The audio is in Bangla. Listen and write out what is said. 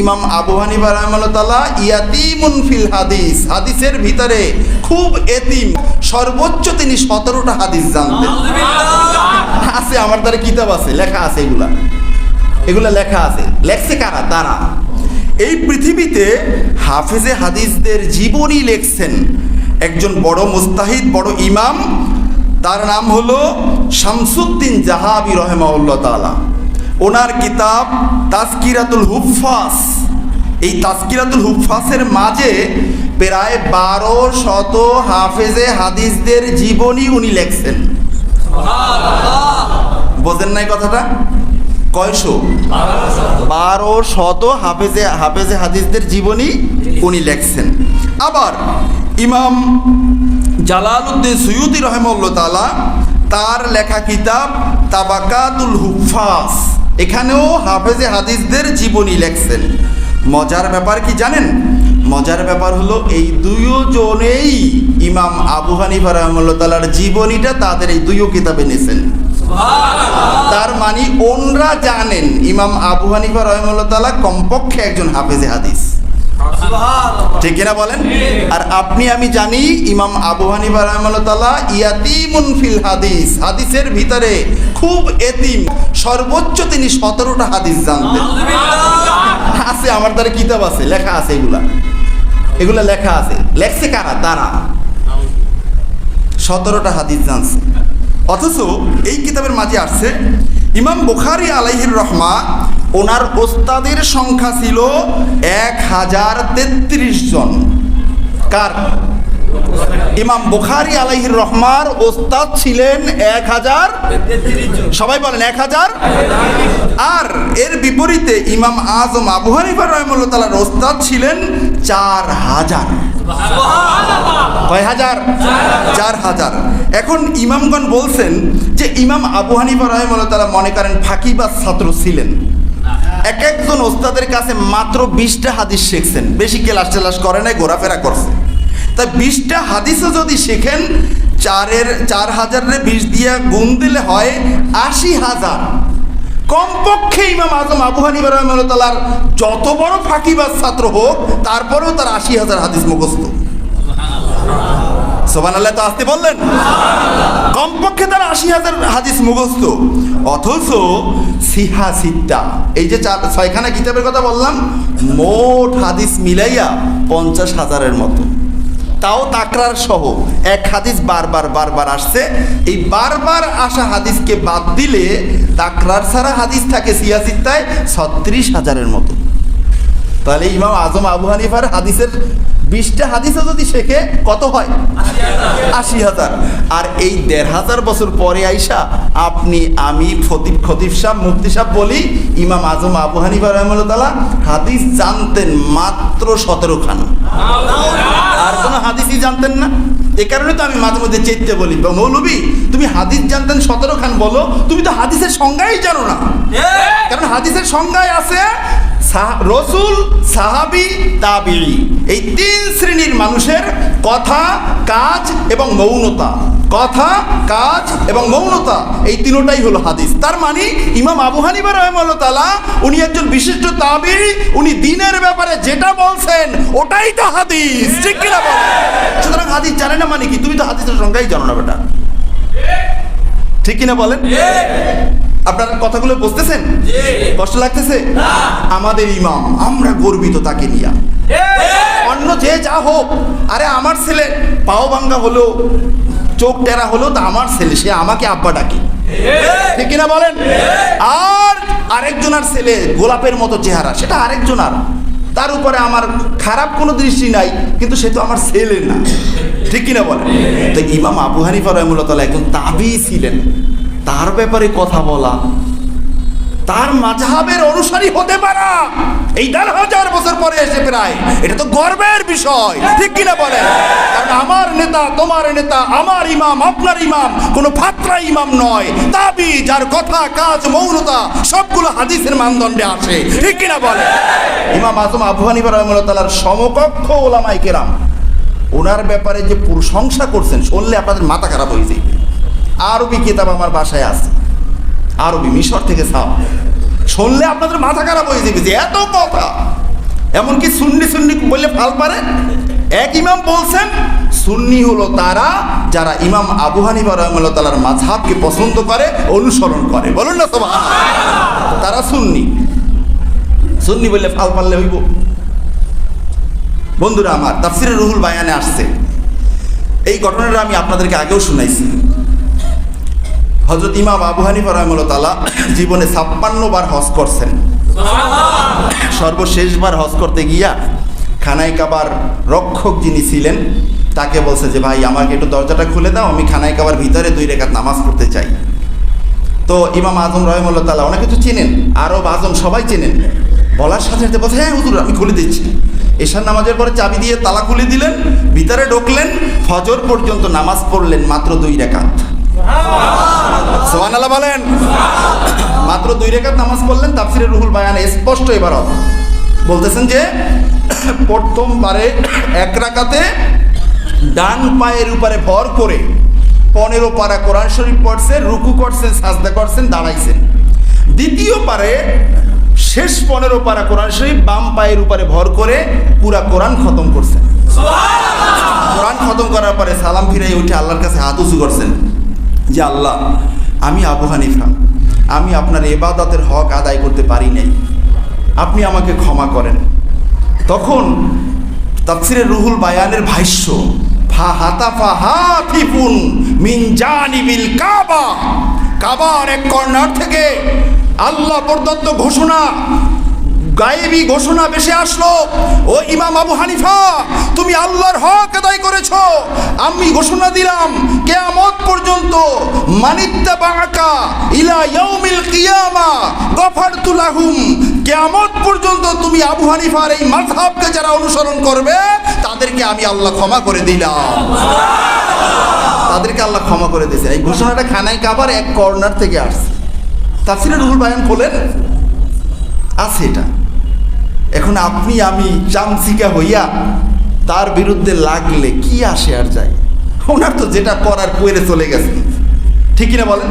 ইমাম আবু হানিফা রহমাল্লাহ ইয়াতিমুন ফিল হাদিস। হাদিসের ভিতরে খুব এতিম সর্বোচ্চ তিনি সতেরোটা হাদিস জানতেন। আছে আমার দ্বারা কিতাব আছে লেখা আছে এগুলা। এগুলা লেখা আছে। লেখছে কারা? তারা। এই পৃথিবীতে হাফেজে হাদিসদের জীবনী লেখছেন একজন বড় মুস্তাহিদ বড় ইমাম। তার নাম হলো শামসুদ্দিন জাহাবি রহেমাউল্লাহ তালা ওনার কিতাব তাস্কিরাতুল হুফাস এই তাস্কিরাতুল হুফাসের মাঝে প্রায় বারো শত হাফেজে হাদিসদের জীবনী উনি লেখছেন। বোঝেন নাই কথাটা? কয়শো? বারো শত হাফেজে হাফেজে হাদিসদের জীবনী উনি লেখছেন। আবার ইমাম জালালউদ্দিন সৈয়দি রহমুল্লা তালা তার লেখা কিতাব তাবাকাতুল হুফাস এখানেও হাফেজে হাদিসদের জীবনী লেখছেন। মজার ব্যাপার কি জানেন? মজার ব্যাপার হলো এই দুইজনেই ইমাম আবু হানিফা রহমুল্লা জীবনীটা তাদের এই দুইও কিতাবে নিয়েছেন। তার মানে ওনরা জানেন ইমাম আবু হানিফা রহমুল্লাহ কমপক্ষে একজন হাফেজে হাদিস। ঠিক কিনা বলেন? আর আপনি আমি জানি ইমাম আবু হানিফা রহমুল্লাহ তালা ইয়াতিমুন ফিল হাদিস। হাদিসের ভিতরে খুব এতিম সর্বোচ্চ তিনি সতেরোটা হাদিস জানতেন। আছে আমার দ্বারা কিতাব আছে লেখা আছে এগুলা। এগুলা লেখা আছে। লেখছে কারা? তারা। সতেরোটা হাদিস জানছে। অথচ এই কিতাবের মাঝে আসছে ইমাম বুখারি আলাইহির রহমা ওনার ওস্তাদের সংখ্যা ছিল এক হাজার তেত্রিশ জন। কার? ইমাম বুখারি আলাইহির রহমার ওস্তাদ ছিলেন এক হাজার। সবাই বলেন এক হাজার। আর এর বিপরীতে ইমাম আজম আবু হানিফা রহমুল্লাহ তালার ওস্তাদ ছিলেন চার হাজার। কয় হাজার? চার হাজার। এখন ইমামগণ বলছেন যে ইমাম আবু হানিফা রহমুল্লাহ তালা মনে করেন ফাঁকিবাজ ছাত্র ছিলেন। এক একজন ওস্তাদের কাছে মাত্র বিশটা হাদিস শিখছেন। বেশি ক্লাস টেলাস করে নাই, ঘোরাফেরা করছে। তাই বিশটা হাদিসও যদি শেখেন, চারের চার হাজারে বিশ দিয়া গুণ দিলে হয় আশি হাজার। কমপক্ষে ইমাম আজম আবু হানিফা রহমানুল্লাহর যত বড় ফাঁকিবাজ ছাত্র হোক, তারপরেও তার আশি হাজার হাদিস মুখস্থ। সোবান আল্লাহ তো আসতে বললেন। কমপক্ষে তার আশি হাজার হাদিস মুখস্থ। অথচ সিহা সিদ্ধা এই যে চার ছয়খানা কিতাবের কথা বললাম, মোট হাদিস মিলাইয়া পঞ্চাশ হাজারের মতো। তাও তাকরার সহ এক হাদিস বারবার বারবার আসছে। এই বারবার আসা হাদিসকে বাদ দিলে তাকরার ছাড়া হাদিস থাকে সিয়াসিত্তায় ছত্রিশ হাজারের মতো। তাহলে ইমাম আজম আবু হানিফার হাদিসের বিশটা হাদিসও যদি শেখে কত হয়? আশি হাজার। আর এই দেড় হাজার বছর পরে আইসা আপনি আমি ফতিব খতিব সাহ মুফতি সাহ বলি ইমাম আজম আবু হানিফা রহমুল্লাহ হাদিস জানতেন মাত্র সতেরো খান। আর কোনো হাদিসই জানতেন না। এ কারণে তো আমি মাঝে মধ্যে চেতে বলি "বা মৌলবী তুমি হাদিস জানতেন সতেরো খান বলো তুমি তো হাদিসের সংজ্ঞাই জানো না। কারণ হাদিসের সংজ্ঞায় আছে রসুল, সাহাবি তাবি এই তিন শ্রেণির মানুষের কথা, কাজ এবং মৌনতা। কথা, কাজ এবং মৌনতা, এই তিনোটাই হলো হাদিস। তার মানে ইমাম আবু হানিফা রহমাল্লাহ তালা উনি একজন বিশিষ্ট তাবি উনি দিনের ব্যাপারে যেটা বলছেন, ওটাই তো হাদিস। ঠিক কিনা সুতরাং হাদিস জানে না মানে কি? তুমি তো হাদিসের সংখ্যাই জানো না বেটা। ঠিক কিনা বলেন? আপনার কথাগুলো বুঝতেছেন? কষ্ট লাগতেছে? আমাদের ইমাম আমরা গর্বিত তাকে নিয়ে। অন্য যে যা হোক আরে আমার ছেলে পাও ভাঙ্গা হলো চোখ টেরা হলো তা আমার ছেলে সে আমাকে আব্বা ডাকে। ঠিক কিনা বলেন? আর আরেকজনার ছেলে গোলাপের মতো চেহারা সেটা আরেকজনার। তার উপরে আমার খারাপ কোনো দৃষ্টি নাই কিন্তু সে তো আমার ছেলে না। ঠিক কিনা বলেন? তো ইমাম আবু হানিফা রহমুল্লাহ একজন তাবি ছিলেন। তার ব্যাপারে কথা বলা। তার মাঝহাবের অনুসারী হতে পারা। এই দেড় হাজার বছর পরে এসে প্রায়, এটা তো গর্বের বিষয়, ঠিক কিনা বলে কারণ আমার নেতা, তোমার নেতা, আমার ইমাম, আপনার ইমাম, কোনো ফাত্রা ইমাম নয়। দাবি যার কথা, কাজ, মৌনতা, সবগুলো হাদিসের মানদণ্ডে আসে ঠিক কিনা বলে ইমাম আজম আবু হানিফা রহমুল্লাহ তালার সমকক্ষ ওলামাই কেরাম, ওনার ব্যাপারে যে প্রশংসা করছেন, শুনলে আপনাদের মাথা খারাপ হয়ে যাবে। আরবি কিতাব আমার বাসায় আছে। আরবি মিশর থেকে সাপ শুনলে আপনাদের মাথা খারাপ হয়ে যাবে যে এত কথা। এমনকি সুন্নি সুন্নি বললে ফাল পারে। এক ইমাম বলছেন, সুন্নি হলো তারা যারা ইমাম আবু হানিফা রহমুল্লাহ তালার মাঝহাবকে পছন্দ করে, অনুসরণ করে। বলুন না সবাই তারা সুন্নি। সুন্নি বললে ফাল পারলে হইব। বন্ধুরা আমার, তাফসিরে রুহুল বায়ানে আসছে। এই ঘটনাটা আমি আপনাদেরকে আগেও শুনাইছি। হজরত ইমাম আবু হানিফা তালা জীবনে ছাপ্পান্ন বার হজ করছেন। সর্বশেষবার হজ করতে গিয়া খানাই কাবার রক্ষক যিনি ছিলেন তাকে বলছে যে ভাই আমাকে একটু দরজাটা খুলে দাও আমি খানাই কাবার ভিতরে দুই রেখাত নামাজ পড়তে চাই। তো ইমাম আজম রহমুল্লাহ তালা অনেকে তো চেনেন আরব আজম সবাই চেনেন। বলার সাথে সাথে বলছে হ্যাঁ হুজুর আমি খুলে দিচ্ছি। এশার নামাজের পরে চাবি দিয়ে তালা খুলে দিলেন ভিতরে ঢুকলেন ফজর পর্যন্ত নামাজ পড়লেন মাত্র দুই রেখাত। সোহান আল্লাহ বলেন। মাত্র দুই রেখাত নামাজ পড়লেন তাফসিরে রুহুল বায়ান স্পষ্ট এবার বলতেছেন যে প্রথমবারে এক রাকাতে ডান পায়ের উপরে ভর করে পনেরো পারা কোরআন শরীফ পড়ছেন রুকু করছেন সাজদা করছেন দাঁড়াইছেন। দ্বিতীয় পারে শেষ পনেরো পারা কোরআন শরীফ বাম পায়ের উপরে ভর করে পুরা কোরআন খতম করছেন। কোরআন খতম করার পরে সালাম ফিরে উঠে আল্লাহর কাছে হাত উঁচু করছেন। যে আল্লাহ আমি আবু হানিফা। আমি আপনার এবাদতের হক আদায় করতে পারি নাই। আপনি আমাকে ক্ষমা করেন। তখন তাফসিরে রুহুল বায়ানের ভাষ্য, ফা হাতা ফা হাফিফুন মিন জানিবিল কাবা। কাবার এক কর্নার থেকে আল্লাহ প্রদত্ত ঘোষণা গায়েবী ঘোষণা বেশে আসলো, ও ইমাম আবু হানিফা, তুমি আল্লাহর হক আদায় করেছ। আমি ঘোষণা দিলাম, কেয়ামত পর্যন্ত মানিত্তা বাঁকা ইলা ইয়াউমিল কিয়ামা গফারতু লাহুম। কেয়ামত পর্যন্ত তুমি আবু হানিফার এই মাযহাবকে যারা অনুসরণ করবে, তাদেরকে আমি আল্লাহ ক্ষমা করে দিলাম। তাদেরকে আল্লাহ ক্ষমা করে দিয়েছে। এই ঘোষণাটা খানায় কাবার এক কর্নার থেকে আসছে। তাফসিরে রুহুল বায়ান খোলেন আছে এটা। এখন আপনি, আমি চামচিকা হইয়া তার বিরুদ্ধে লাগলে কি আসে আর যায় ওনার তো যেটা করার কুয়েরে চলে গেছে। ঠিক কিনা বলেন?